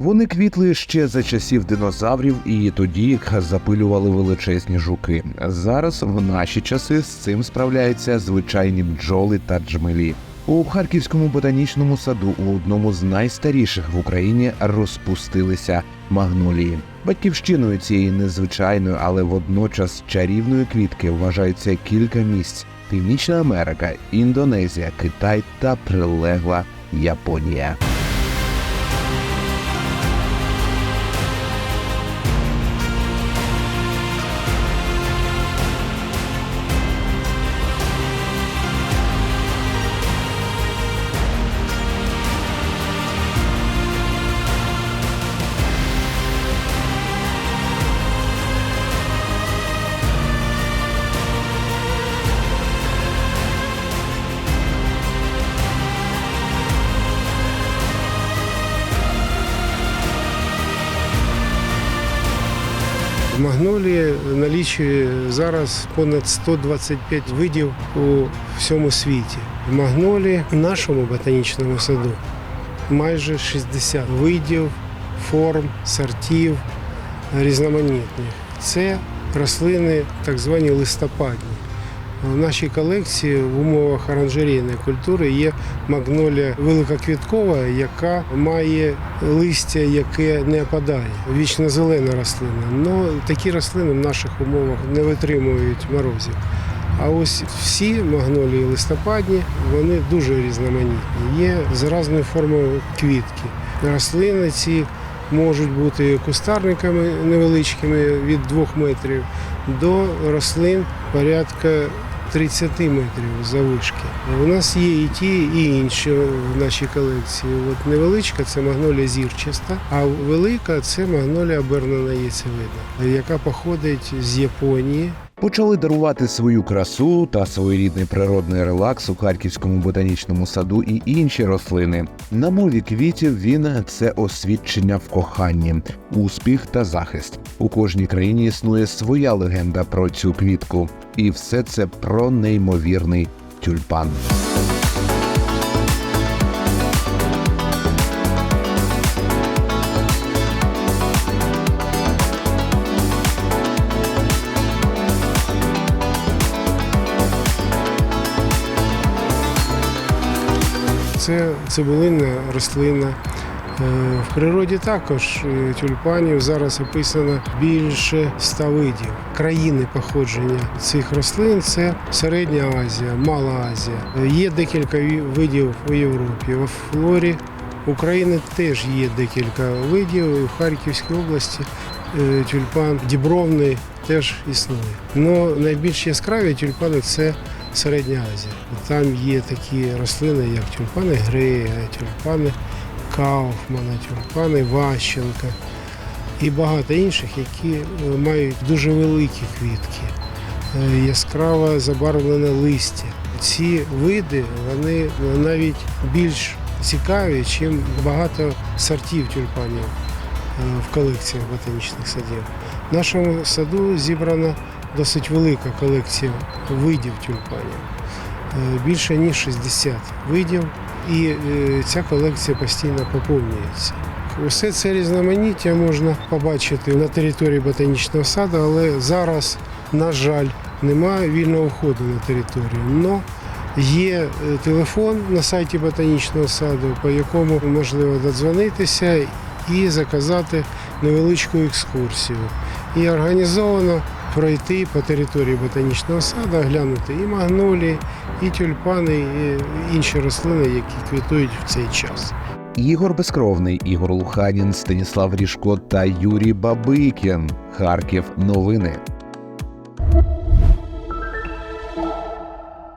Вони квітли ще за часів динозаврів, і тоді їх запилювали величезні жуки. Зараз в наші часи з цим справляються звичайні бджоли та джмелі. У Харківському ботанічному саду у одному з найстаріших в Україні розпустилися магнолії. Батьківщиною цієї незвичайної, але водночас чарівної квітки вважаються кілька місць: Північна Америка, Індонезія, Китай та прилегла Японія. В Магнолії налічує зараз понад 125 видів у всьому світі. В Магнолії, в нашому ботанічному саду, майже 60 видів, форм, сортів різноманітних. Це рослини так звані листопадні. В нашій колекції в умовах оранжерійної культури є магнолія великоквіткова, яка має листя, яке не опадає. Вічно зелена рослина. Але такі рослини в наших умовах не витримують морозів. А ось всі магнолії листопадні, вони дуже різноманітні. Є з формою квітки. Рослини ці можуть бути кустарниками невеличкими від 2 метрів до рослин порядка 30 метрів завишки. У нас є і ті, і інші в нашій колекції. От невеличка це магнолія зірчаста, а велика це магнолія обернена яйцевидна, яка походить з Японії. Почали дарувати свою красу та своєрідний природний релакс у Харківському ботанічному саду і інші рослини. На мові квітів він це освідчення в коханні, успіх та захист. У кожній країні існує своя легенда про цю квітку, і все це про неймовірний тюльпан. Це цибулинна рослина. Е, В природі також е, тюльпанів зараз описано більше ста видів. Країни походження цих рослин це Середня Азія, Мала Азія. Є декілька видів у Європі. У флорі України теж є декілька видів. В Харківській області е, тюльпан дібровний теж існує. Но найбільш яскраві тюльпани це Середня Азія. Там є такі рослини, як тюльпани Грея, тюльпани Кауфмана, тюльпани Ващенка і багато інших, які е, мають дуже великі квітки, е, яскраво забарвлене листя. Ці види вони навіть більш цікаві, ніж багато сортів тюльпанів е, в колекціях ботанічних садів. В нашому саду зібрана досить велика колекція видів тюльпанів. Е, Більше ніж 60 видів, і е, ця колекція постійно поповнюється. Усе це різноманіття можна побачити на території ботанічного саду, але зараз, на жаль, немає вільного входу на територію. Но є е, телефон на сайті ботанічного саду, по якому можливо додзвонитися і заказати невеличку екскурсію. І організовано пройти по території ботанічного саду, глянути і магнолії, і тюльпани, і інші рослини, які квітують в цей час. Ігор Безкровний, Ігор Луханін, Станіслав Ріжко та Юрій Бабикін. Харків. Новини.